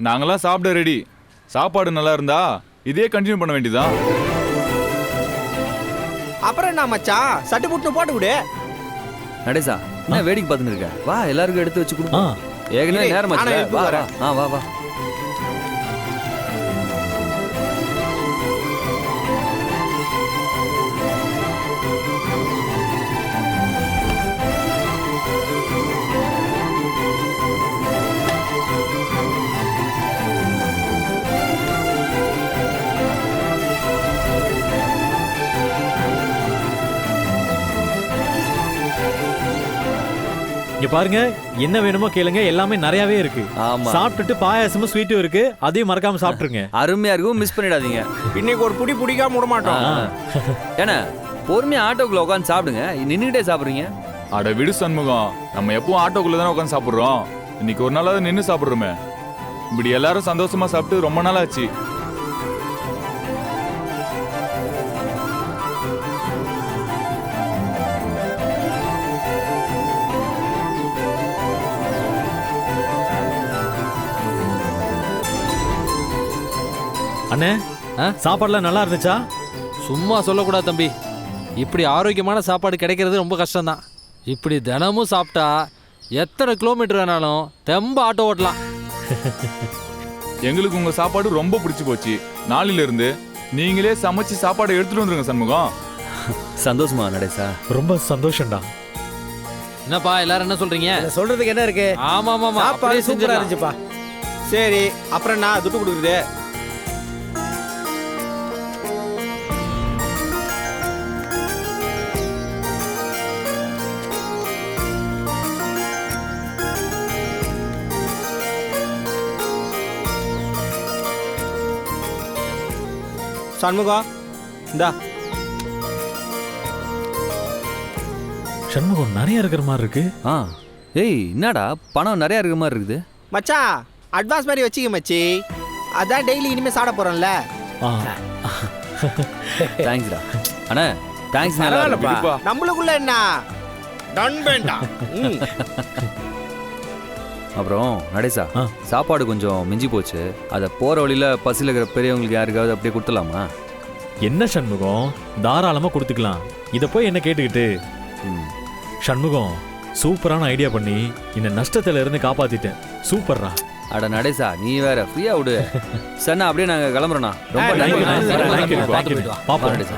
நாங்களாம் சாப்பிட ரெடி சாப்பாடு நல்லா இருந்தா இதே கண்டினியூ பண்ண வேண்டியதான் அப்புறம் என்ன மச்சான் சட்டு புட்டு போட்டு விடு. நடேசா என்ன வேடிக்கை பார்த்துன்னு இருக்க? வா எல்லாருக்கும் எடுத்து வச்சு கொடுப்போம். ஏற்கனவே நேரம். எடுத்து வா வா. ஆ வா வா. இங்க பாருங்க என்ன வேணுமோ கேளுங்க எல்லாமே நிறையவே இருக்கு. ஆமா. சாப்பிட்டுட்டு பாயாசமும் ஸ்வீட்டும் இருக்கு அதையும் மறக்காம சாப்பிட்டுருங்க. அருமையா இருக்கும் மிஸ் பண்ணிடாதீங்க. இன்னைக்கு ஒரு புடி பிடிக்காம விட மாட்டோம். ஏன்னா பொறுமையா ஆட்டோக்குள்ள உட்காந்து சாப்பிடுங்க. நின்றுகிட்டே சாப்பிடுறீங்க? அட விடு சண்முகம் நம்ம எப்பவும் ஆட்டோக்குள்ள தானே உட்காந்து சாப்பிடுறோம். இன்னைக்கு ஒரு நாளாவது நின்று சாப்பிடுறோமே. இப்படி எல்லாரும் சந்தோஷமா சாப்பிட்டு ரொம்ப நாள் ஆச்சு அண்ணே ஆ? சாப்பாடுலாம் நல்லா இருந்துச்சா? சும்மா சொல்லக்கூடாது தம்பி. இப்படி ஆரோக்கியமான சாப்பாடு கிடைக்கிறது ரொம்ப கஷ்டம்தான். இப்படி தினமும் சாப்பிட்டா எத்தனை கிலோமீட்டர் வேணாலும் தெம்ப ஆட்டோ ஓட்டலாம். எங்களுக்கு உங்க சாப்பாடு ரொம்ப பிடிச்சு போச்சு. நாளையில இருந்து நீங்களே சமைச்சு சாப்பாடு எடுத்துட்டு வந்துருங்க சண்முகம். சந்தோஷமா நடேசா? ரொம்ப சந்தோஷம்டா. என்னப்பா எல்லாரும் என்ன சொல்றீங்க? சொல்றதுக்கு என்ன இருக்கு? ஆமா ஆமா சாப்பாடு சூப்பரா இருந்துச்சுப்பா. சரி அப்புறம் நான் துட்டு கொடுக்குறது? சண்முகம் இந்தா. சண்முகம் நிறைய இருக்கிற மாதிரி இருக்கு. ஆ ஏய் என்னடா பணம் நிறைய இருக்க மாதிரி இருக்குது. மச்சான் அட்வான்ஸ் மாதிரி வச்சுக்க மச்சி. அதான் டெய்லி இனிமே சாப்பிட போறோம்ல. ஆ. தேங்க்ஸ்டா அண்ணா தேங்க்ஸ் நல்லா பரவாயில்லப்பா. நம்மளுக்குள்ள என்ன? டன் வேண்டாம் ம். அப்புறம் நடேசா. சாப்பாடு கொஞ்சம் மிஞ்சி போச்சு. அதை போற வழியில பசியில் இருக்கிற பெரியவங்களுக்கு யாருக்காவது அப்படியே கொடுத்துலாமா என்ன சண்முகம்? தாராளமா கொடுத்துக்கலாம். இத போய் என்ன கேட்டுக்கிட்டு? சண்முகம் சூப்பரான ஐடியா பண்ணி இந்த நஷ்டத்துல இருந்து காப்பாத்திட்டேன். சூப்பர்ரா. அட நடேசா நீ வேற ஃப்ரீயா விடு. சன்னா அப்படியே நாங்க கிளம்புறோண்ணா ரொம்ப நன்றி பாப்போம் நடேசா.